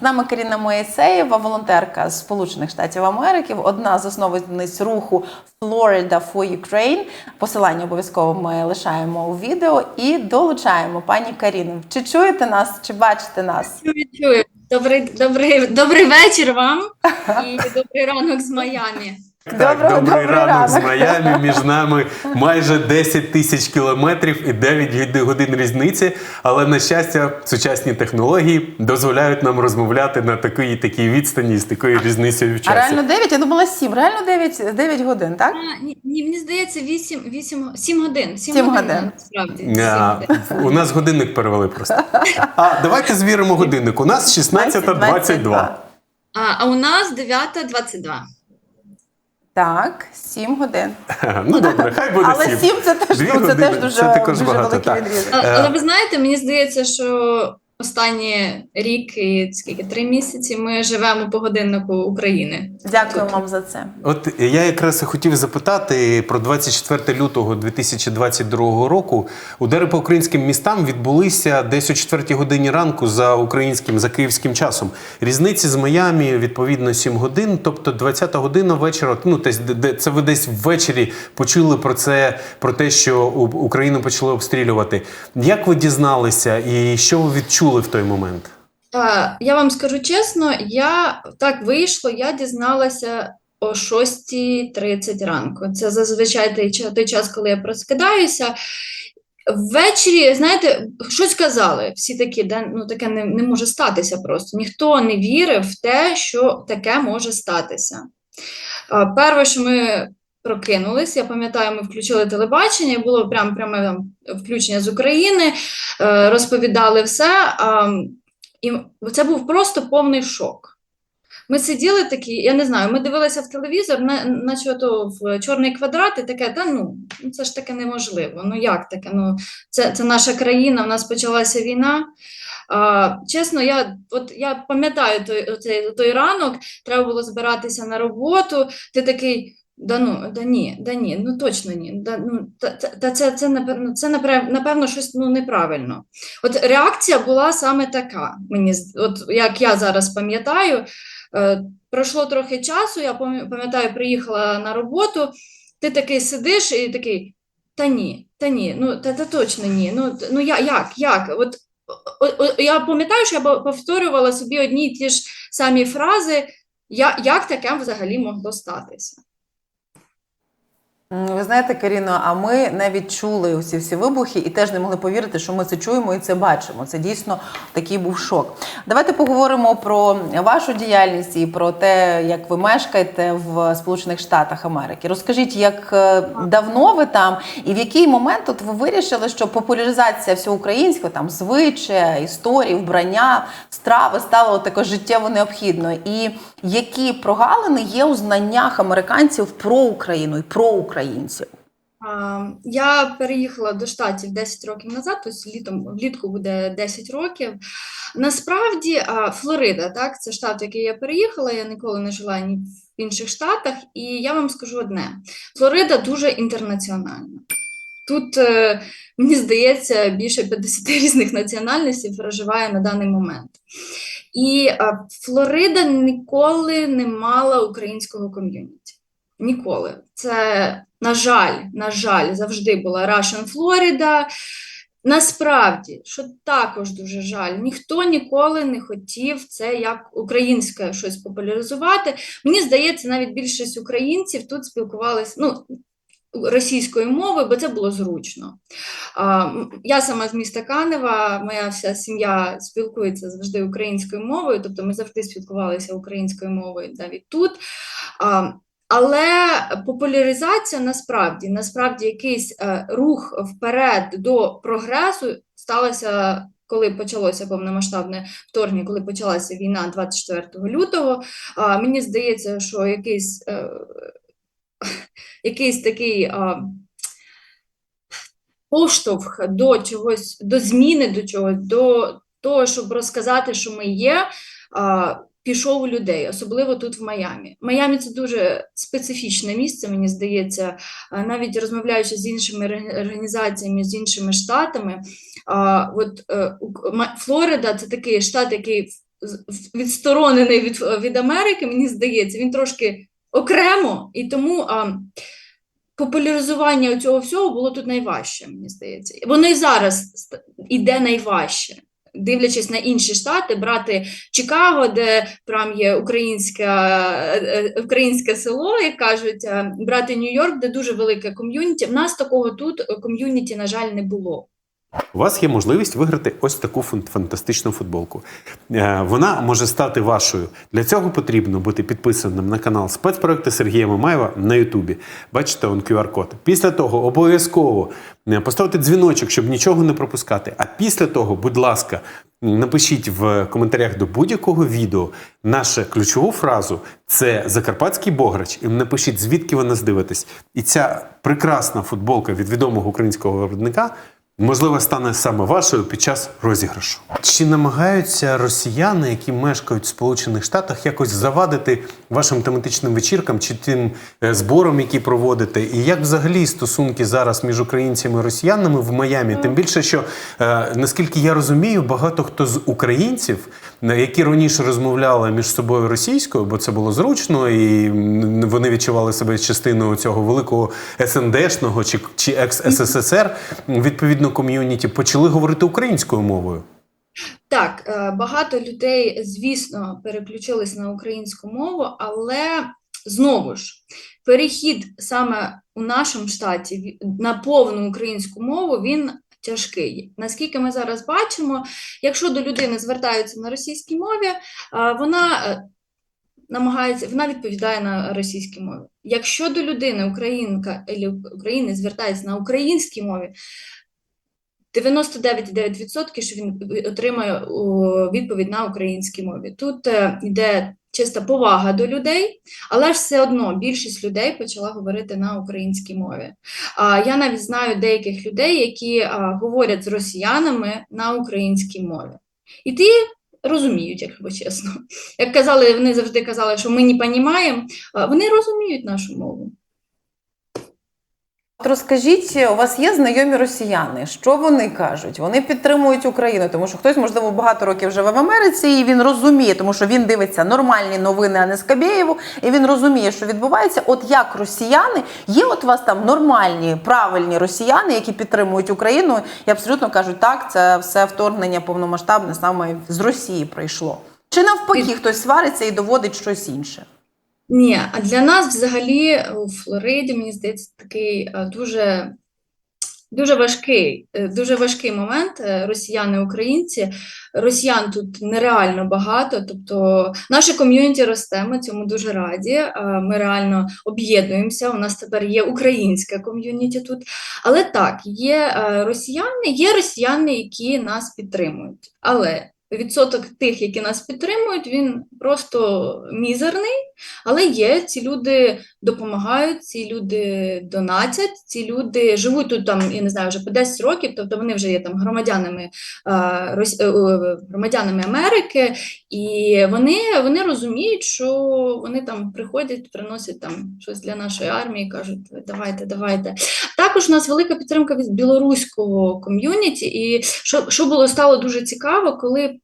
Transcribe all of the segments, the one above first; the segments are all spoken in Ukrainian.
З нами Каріна Моєсеєва, волонтерка з Сполучених Штатів Америки, одна з основниць руху Florida for Ukraine. Посилання обов'язково ми лишаємо у відео і долучаємо пані Каріну. Чи чуєте нас, чи бачите нас? Чую, чую. Добрий, добрий, добрий вечір вам і добрий ранок з Майамі. Так, Доброго- добрий, добрий ранок з ранок. Майамі. Між нами майже 10 тисяч кілометрів і 9 годин різниці. Але на щастя, сучасні технології дозволяють нам розмовляти на такій такій відстані з такою різницею в А часі. реально 9? Я думала 7. Реально 9, 9 годин, так? А, ні, ні, мені здається, 8, 8, 7 годин. 7, Сім годин, годин. насправді. А, годин. у нас годинник перевели просто. А давайте звіримо годинник. У нас 16.22. А, а у нас 9.22. Так, 7 годин. Ну добре, хай буде Але 7. 7 це теж, ну, це години, теж дуже, це дуже великий відрізок. Е. але ви знаєте, мені здається, що останні рік і скільки три місяці ми живемо по годиннику України. Дякую вам за це. От я якраз хотів запитати про 24 лютого 2022 року. Удари по українським містам відбулися десь о 4 годині ранку за українським за київським часом. Різниці з Майамі відповідно 7 годин, тобто 20 година вечора. Ну десь де- де- це ви десь ввечері почули про це, про те, що Україну почали обстрілювати. Як ви дізналися і що ви відчули в той момент? Я вам скажу чесно, я так вийшло, я дізналася о 6.30 ранку. Це зазвичай той, час, коли я проскидаюся. Ввечері, знаєте, щось казали. Всі такі, де ну таке не, не може статися просто. Ніхто не вірив в те, що таке може статися. Перше, що ми прокинулись, я пам'ятаю, ми включили телебачення, було прям пряме там включення з України, е, розповідали все. І це був просто повний шок. Ми сиділи такі, я не знаю, ми дивилися в телевізор, на- наче ото в чорний квадрат, і таке, та ну, це ж таке неможливо. Ну як таке? Ну, це, це наша країна, в нас почалася війна. А, чесно, я, от, я пам'ятаю той, оцей, той ранок, треба було збиратися на роботу, ти такий. Да ну, да ні, да ні, ну точно ні. Да, ну, та, та, це, це, напевно, це напевно щось ну, неправильно. От реакція була саме така. Мені, от як я зараз пам'ятаю, е, пройшло трохи часу, я пам'ятаю, приїхала на роботу, ти такий сидиш і такий, та ні, та ні, ну та, та точно ні. Ну, ну я, як, як? От, я пам'ятаю, що я повторювала собі одні й ті ж самі фрази, я, як таке взагалі могло статися. Ви знаєте, Каріно, а ми не відчули усі всі вибухи і теж не могли повірити, що ми це чуємо і це бачимо. Це дійсно такий був шок. Давайте поговоримо про вашу діяльність і про те, як ви мешкаєте в Сполучених Штатах Америки. Розкажіть, як е, давно ви там, і в який момент от ви вирішили, що популяризація всього українського, там звичая, історії, вбрання, страви стало також життєво необхідною. І які прогалини є у знаннях американців про Україну і про українців? Я переїхала до Штатів 10 років назад, тобто літом, влітку буде 10 років. Насправді, Флорида, так, це штат, в який я переїхала, я ніколи не жила ні в інших штатах, і я вам скажу одне: Флорида дуже інтернаціональна. Тут, е, мені здається, більше 50 різних національностей проживає на даний момент. І Флорида ніколи не мала українського ком'юніті. Ніколи. Це, на жаль, на жаль, завжди була Russian Florida. Насправді, що також дуже жаль, ніхто ніколи не хотів це як українське щось популяризувати. Мені здається, навіть більшість українців тут спілкувалися ну, російською мовою, бо це було зручно. А, я сама з міста Канева, моя вся сім'я спілкується завжди українською мовою, тобто ми завжди спілкувалися українською мовою навіть тут. А, але популяризація насправді, насправді якийсь е, рух вперед до прогресу сталося, коли почалося повномасштабне вторгнення, коли почалася війна 24 лютого. Мені здається, що якийсь, е, якийсь такий поштовх до чогось, до зміни до чогось, до того, щоб розказати, що ми є. Пішов у людей, особливо тут в Майамі. Майамі це дуже специфічне місце, мені здається, навіть розмовляючи з іншими організаціями, з іншими штатами. От е, Флорида це такий штат, який відсторонений від, від Америки, мені здається, він трошки окремо, і тому популяризування цього всього було тут найважче, мені здається. Воно і зараз іде найважче. Дивлячись на інші штати, брати Чикаго, де прям є українська, е, е, українське село, як кажуть, е, брати Нью-Йорк, де дуже велике ком'юніті. В нас такого тут е, ком'юніті, на жаль, не було. У вас є можливість виграти ось таку фан- фантастичну футболку. Е, Вона може стати вашою. Для цього потрібно бути підписаним на канал спецпроекти Сергія Мамаєва на Ютубі. Бачите, он QR-код. Після того обов'язково е, поставити дзвіночок, щоб нічого не пропускати. А після того, будь ласка, напишіть в коментарях до будь-якого відео нашу ключову фразу це Закарпатський Бограч. І напишіть, звідки ви нас дивитесь. І ця прекрасна футболка від відомого українського виробника можливо, стане саме вашою під час розіграшу. Чи намагаються росіяни, які мешкають в Сполучених Штатах, якось завадити вашим тематичним вечіркам чи тим е, зборам, які проводите? І як взагалі стосунки зараз між українцями і росіянами в Майамі? Тим більше, що е, наскільки я розумію, багато хто з українців, які раніше розмовляли між собою російською, бо це було зручно, і вони відчували себе частиною цього великого СНДшного чи, чи екс-СССР, відповідно ком'юніті, почали говорити українською мовою. Так, е, багато людей, звісно, переключились на українську мову, але знову ж, перехід саме у нашому штаті на повну українську мову він тяжкий. Наскільки ми зараз бачимо, якщо до людини звертаються на російській мові, е, вона е, намагається, вона відповідає на російській мові. Якщо до людини українка України звертається на українській мові, 99,9% що він отримає відповідь на українській мові. Тут е, йде чиста повага до людей, але ж все одно більшість людей почала говорити на українській мові. А я навіть знаю деяких людей, які говорять з росіянами на українській мові. І ті розуміють, якщо чесно. Як казали, вони завжди казали, що ми не розуміємо, вони розуміють нашу мову. От розкажіть, у вас є знайомі росіяни? Що вони кажуть? Вони підтримують Україну, тому що хтось, можливо, багато років живе в Америці, і він розуміє, тому що він дивиться нормальні новини, а не Скабєєву, і він розуміє, що відбувається. От як росіяни, є от у вас там нормальні, правильні росіяни, які підтримують Україну і абсолютно кажуть, так, це все вторгнення повномасштабне саме з Росії прийшло. Чи навпаки хтось свариться і доводить щось інше? Ні, а для нас взагалі у Флориді, мені здається, такий е, дуже, дуже важкий, е, дуже важкий момент. е, Росіяни-українці. Росіян тут нереально багато. Тобто наше ком'юніті росте, ми цьому дуже раді. е, Ми реально об'єднуємося. У нас тепер є українське ком'юніті тут. Але так, є е, росіяни, є росіяни, які нас підтримують. Але відсоток тих, які нас підтримують, він просто мізерний. Але є, ці люди допомагають, ці люди донатять, ці люди живуть тут там, я не знаю, вже по 10 років, тобто вони вже є там громадянами, е, е, громадянами Америки, і вони, вони розуміють, що вони там приходять, приносять там щось для нашої армії, кажуть, давайте, давайте. Також у нас велика підтримка від білоруського ком'юніті, і що, що було стало дуже цікаво, коли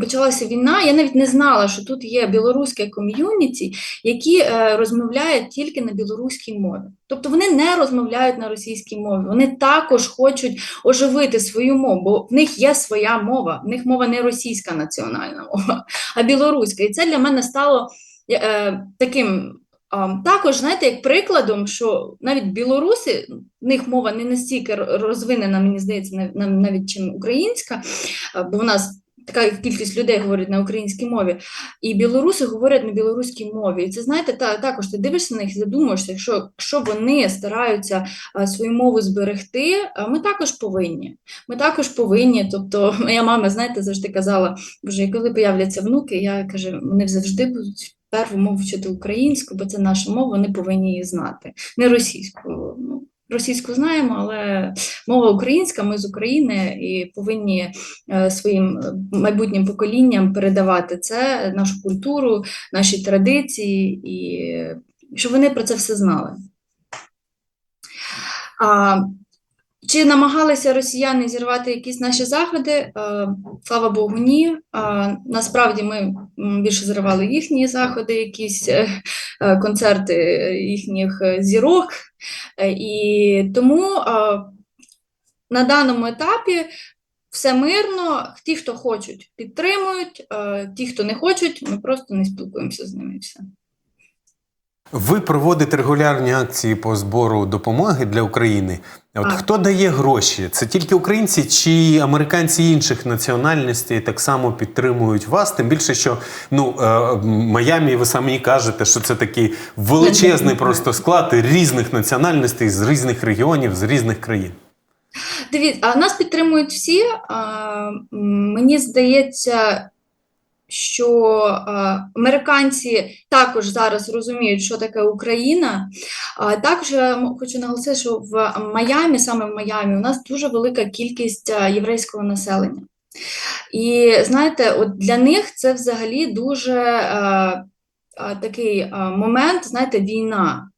почалася війна, я навіть не знала, що тут є білоруське ком'юніті, які е, розмовляють тільки на білоруській мові. Тобто вони не розмовляють на російській мові. Вони також хочуть оживити свою мову, бо в них є своя мова, в них мова не російська національна мова, а білоруська. І це для мене стало е, таким. Також, знаєте, як прикладом, що навіть білоруси, в них мова не настільки розвинена, мені здається, нав- нав- навіть чим українська, бо в нас така кількість людей говорить на українській мові, і білоруси говорять на білоруській мові. І це знаєте, та, також ти дивишся на них і задумуєшся, якщо, якщо вони стараються свою мову зберегти, ми також повинні. Ми також повинні. Тобто, моя мама, знаєте, завжди казала, боже, коли появляться внуки, я кажу, вони завжди будуть. Перву мову вчити українську, бо це наша мова, вони повинні її знати. Не російську. Ну, російську знаємо, але мова українська, ми з України і повинні е, своїм е, майбутнім поколінням передавати це, нашу культуру, наші традиції, і щоб вони про це все знали. А, Чи намагалися росіяни зірвати якісь наші заходи? Е, Слава Богу, ні. Насправді ми більше зривали їхні заходи, якісь е, е, концерти їхніх е, зірок. Е, І тому е, на даному етапі все мирно. Ті, хто хочуть, підтримують, е, ті, хто не хочуть, ми просто не спілкуємося з ними. і Все. Ви проводите регулярні акції по збору допомоги для України. От хто дає гроші? Це тільки українці чи американці інших національностей так само підтримують вас? Тим більше, що ну е, Майамі, ви самі кажете, що це такий величезний просто склад різних національностей з різних регіонів, з різних країн. Дивіться, а нас підтримують всі. А, мені здається, що американці також зараз розуміють, що таке Україна. Також хочу наголосити, що в Майамі, саме в Майамі, у нас дуже велика кількість єврейського населення. І знаєте, от для них це взагалі дуже а, а, такий момент, знаєте, війна.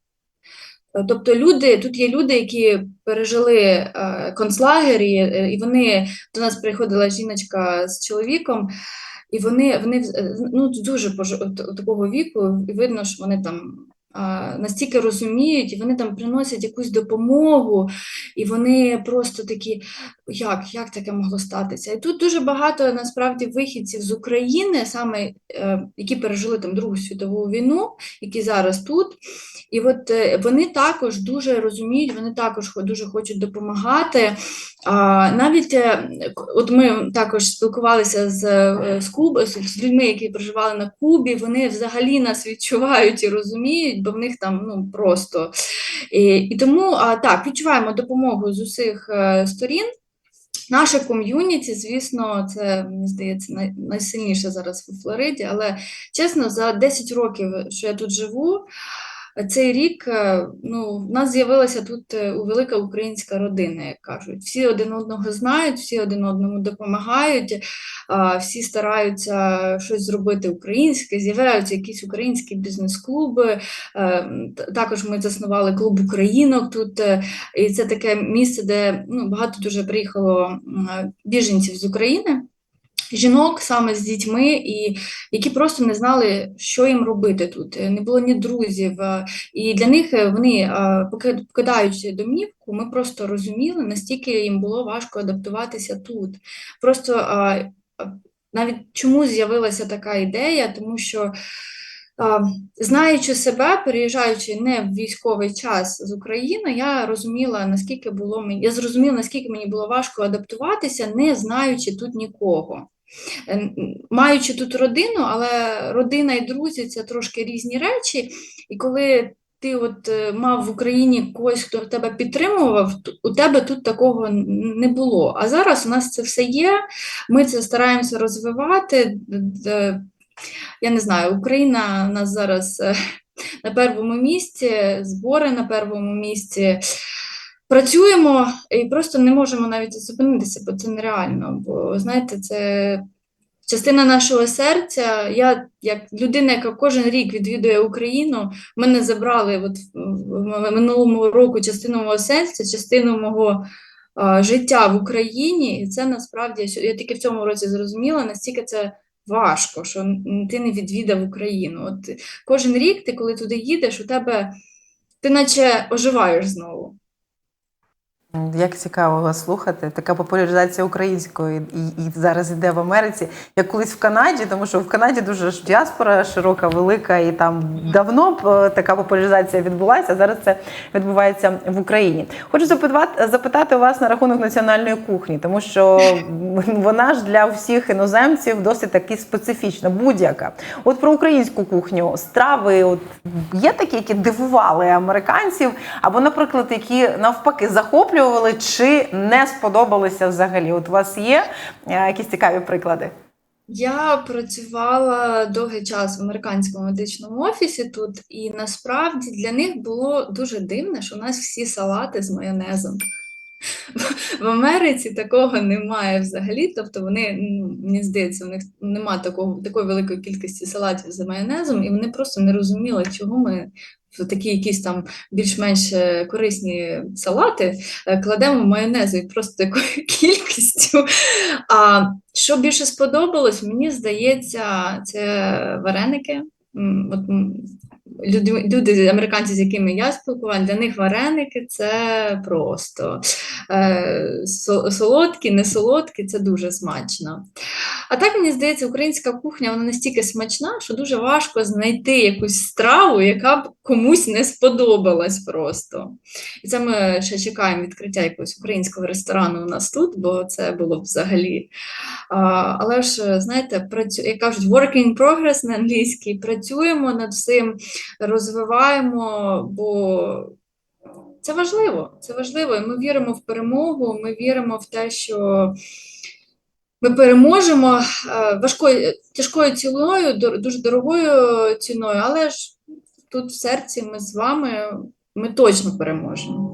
Е, Тобто люди, тут є люди, які пережили е, концлагері, е, і вони до нас приходила жіночка з чоловіком, і вони, вони е, ну, дуже такого віку, і видно, що вони там настільки розуміють, і вони там приносять якусь допомогу, і вони просто такі, як, як таке могло статися? І тут дуже багато насправді вихідців з України, саме е, які пережили там Другу світову війну, які зараз тут. І от е, вони також дуже розуміють, вони також дуже хочуть допомагати. А, навіть е, от ми також спілкувалися з, з Куби, з, людьми, які проживали на Кубі. Вони взагалі нас відчувають і розуміють, бо в них там ну просто. І, і тому а, так, відчуваємо допомогу з усіх сторін. Наше ком'юніті, звісно, це мені здається най, найсильніше зараз у Флориді, але чесно, за 10 років, що я тут живу, цей рік е, ну, в нас з'явилася тут е, велика українська родина, як кажуть. Всі один одного знають, всі один одному допомагають, всі стараються щось зробити українське, з'являються якісь українські бізнес-клуби. Е, Також ми заснували клуб українок тут, і це таке місце, де ну, багато дуже приїхало біженців з України. Жінок саме з дітьми, і які просто не знали, що їм робити тут. Е, Не було ні друзів. е, І для них е, вони, покидаючи домівку, ми просто розуміли, настільки їм було важко адаптуватися тут. Просто навіть чому з'явилася така ідея, тому що. Знаючи себе, переїжджаючи не в військовий час з України, я розуміла, наскільки було мені, я зрозуміла, наскільки мені було важко адаптуватися, не знаючи тут нікого. Е, н- Маючи тут родину, але родина і друзі це трошки різні речі. І коли ти от е, мав в Україні когось, хто тебе підтримував, у тебе тут такого не було. А зараз у нас це все є. Ми це стараємося розвивати. Я не знаю, Україна у нас зараз е, на першому місці, збори на першому місці. Працюємо і просто не можемо навіть зупинитися, бо це нереально. Бо знаєте, це частина нашого серця. Я, як людина, яка кожен рік відвідує Україну, мене забрали от в- минулому року частину мого серця, частину мого життя в Україні. І це насправді я тільки в цьому році зрозуміла, настільки це важко, що ти не відвідав Україну. От кожен рік, ти коли туди їдеш, у тебе ти наче оживаєш знову. Як цікаво вас слухати, така популяризація української і, і зараз йде в Америці, як колись в Канаді, тому що в Канаді дуже ж діаспора широка, велика, і там давно е, така популяризація відбулася. а Зараз це відбувається в Україні. Хочу запитати, запитати вас на рахунок національної кухні, тому що вона ж для всіх іноземців досить таки специфічна, будь-яка. От про українську кухню, страви, от є такі, які дивували американців, або, наприклад, які навпаки захоплювали чи не сподобалися взагалі. От у вас є е, якісь цікаві приклади? Я працювала довгий час в американському медичному офісі тут, і насправді для них було дуже дивно, що у нас всі салати з майонезом. В Америці такого немає взагалі. Тобто вони, ну, мені здається, у них немає такого, такої великої кількості салатів з майонезом, і вони просто не розуміли, чого ми в такі якісь там більш-менш е, корисні салати е, кладемо майонезу і просто такою кількістю. А що більше сподобалось, мені здається, це вареники. От, люди, люди, американці, з якими я спілкувалася, для них вареники це просто е, солодкі, не солодкі, це дуже смачно. А так мені здається, українська кухня вона настільки смачна, що дуже важко знайти якусь страву, яка б комусь не сподобалась просто. І це ми ще чекаємо відкриття якогось українського ресторану у нас тут, бо це було б взагалі. А, але ж, знаєте, працю... як кажуть, work in progress на англійській, працюємо над цим, розвиваємо, бо це важливо. Це важливо. І ми віримо в перемогу, ми віримо в те, що ми переможемо е, важкою, тяжкою ціною, дуже дорогою ціною, але ж тут в серці ми з вами, ми точно переможемо.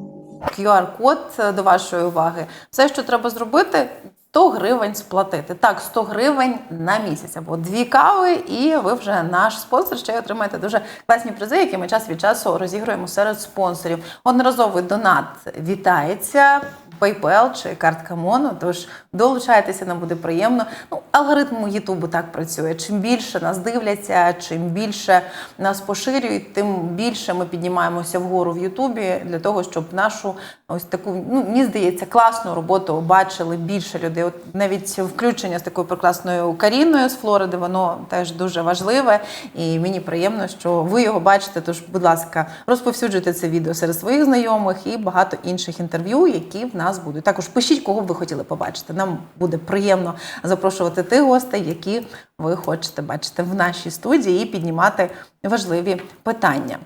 QR-код е, до вашої уваги. Все, що треба зробити, 100 гривень сплатити. Так, 100 гривень на місяць або дві кави, і ви вже наш спонсор. Ще й отримаєте дуже класні призи, які ми час від часу розігруємо серед спонсорів. Одноразовий донат вітається. PayPal чи картка Моно, тож долучайтеся, нам буде приємно. Ну, алгоритм Ютубу так працює. Чим більше нас дивляться, чим більше нас поширюють, тим більше ми піднімаємося вгору в Ютубі для того, щоб нашу ось таку, ну мені здається, класну роботу бачили більше людей. От навіть включення з такою прекрасною Каріною з Флориди, воно теж дуже важливе, і мені приємно, що ви його бачите. Тож, будь ласка, розповсюджуйте це відео серед своїх знайомих і багато інших інтерв'ю, які в нас будуть. Також пишіть, кого б ви хотіли побачити. Нам буде приємно запрошувати тих гостей, які ви хочете бачити в нашій студії, і піднімати важливі питання.